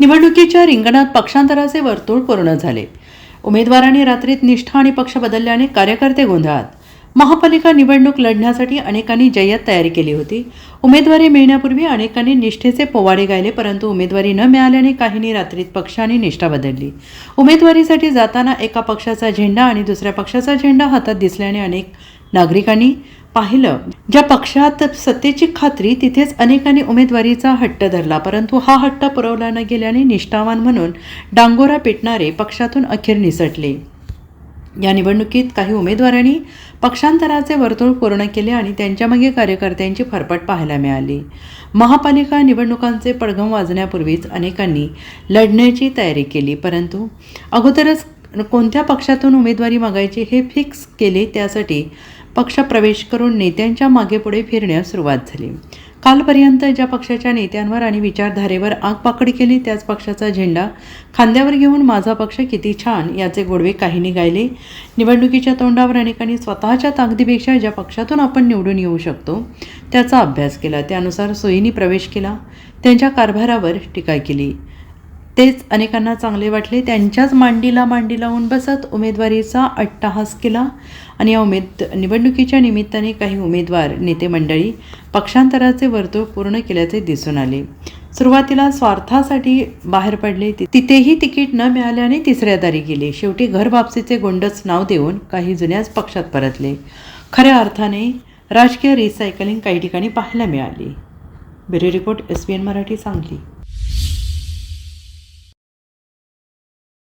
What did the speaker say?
निवडणुकीच्या रिंगणात पक्षांतराचे वर्तुळ पूर्ण झाले. उमेदवारांनी रात्रीत निष्ठा आणि पक्ष बदलल्याने कार्यकर्ते गोंधळात. महापालिका निवडणूक लढण्यासाठी अनेकांनी जय्यत तयारी केली होती. उमेदवारी मिळण्यापूर्वी अनेकांनी निष्ठेचे पोवाडे गायले परंतु उमेदवारी न मिळाल्याने काहींनी रात्रीत पक्षाने निष्ठा बदलली. उमेदवारीसाठी जाताना एका पक्षाचा झेंडा आणि दुसऱ्या पक्षाचा झेंडा हातात दिसल्याने अनेक नागरिकांनी पाहिलं. ज्या पक्षात सत्तेची खात्री तिथेच अनेकांनी उमेदवारीचा हट्ट धरला. परंतु हा हट्ट पुरवला न गेल्याने निष्ठावान म्हणून डांगोरा पेटणारे पक्षातून अखेर निसटले. या निवडणुकीत काही उमेदवारांनी पक्षांतराचे वर्तुळ पूर्ण केले आणि त्यांच्यामागे कार्यकर्त्यांची फरफट पाहायला मिळाली. महापालिका निवडणुकांचे पडघम वाजण्यापूर्वीच अनेकांनी लढण्याची तयारी केली. परंतु अगोदरच कोणत्या पक्षातून उमेदवारी मागायची हे फिक्स केले त्यासाठी पक्ष प्रवेश करून नेत्यांच्या मागेपुढे फिरण्यास सुरुवात झाली. कालपर्यंत ज्या पक्षाच्या नेत्यांवर आणि विचारधारेवर आगपाकड केली त्याच पक्षाचा झेंडा खांद्यावर घेऊन माझा पक्ष किती छान याचे गोडवे काहींनी गायले निवडणुकीच्या तोंडावर अनेकांनी स्वतःच्या ताकदीपेक्षा ज्या पक्षातून आपण निवडून येऊ शकतो त्याचा अभ्यास केला. त्यानुसार सोयीनी प्रवेश केला. त्यांच्या कारभारावर टीका केली. तेच अनेकांना चांगले वाटले. त्यांच्याच मांडीला मांडी लावून बसत उमेदवारीचा अट्टाहास केला. आणि या उमेद निवडणुकीच्या निमित्ताने काही उमेदवार नेते मंडळी पक्षांतराचे वर्तुळ पूर्ण केल्याचे दिसून आले. सुरुवातीला स्वार्थासाठी बाहेर पडले. तिथेही तिकीट न मिळाल्याने तिसऱ्या दारी गेले. शेवटी घरवापसीचे गोंडच नाव देऊन काही जुन्याच पक्षात परतले. खऱ्या अर्थाने राजकीय रिसायकलिंग काही ठिकाणी पाहायला मिळाली. Bureau report S B N Marathi Sangli.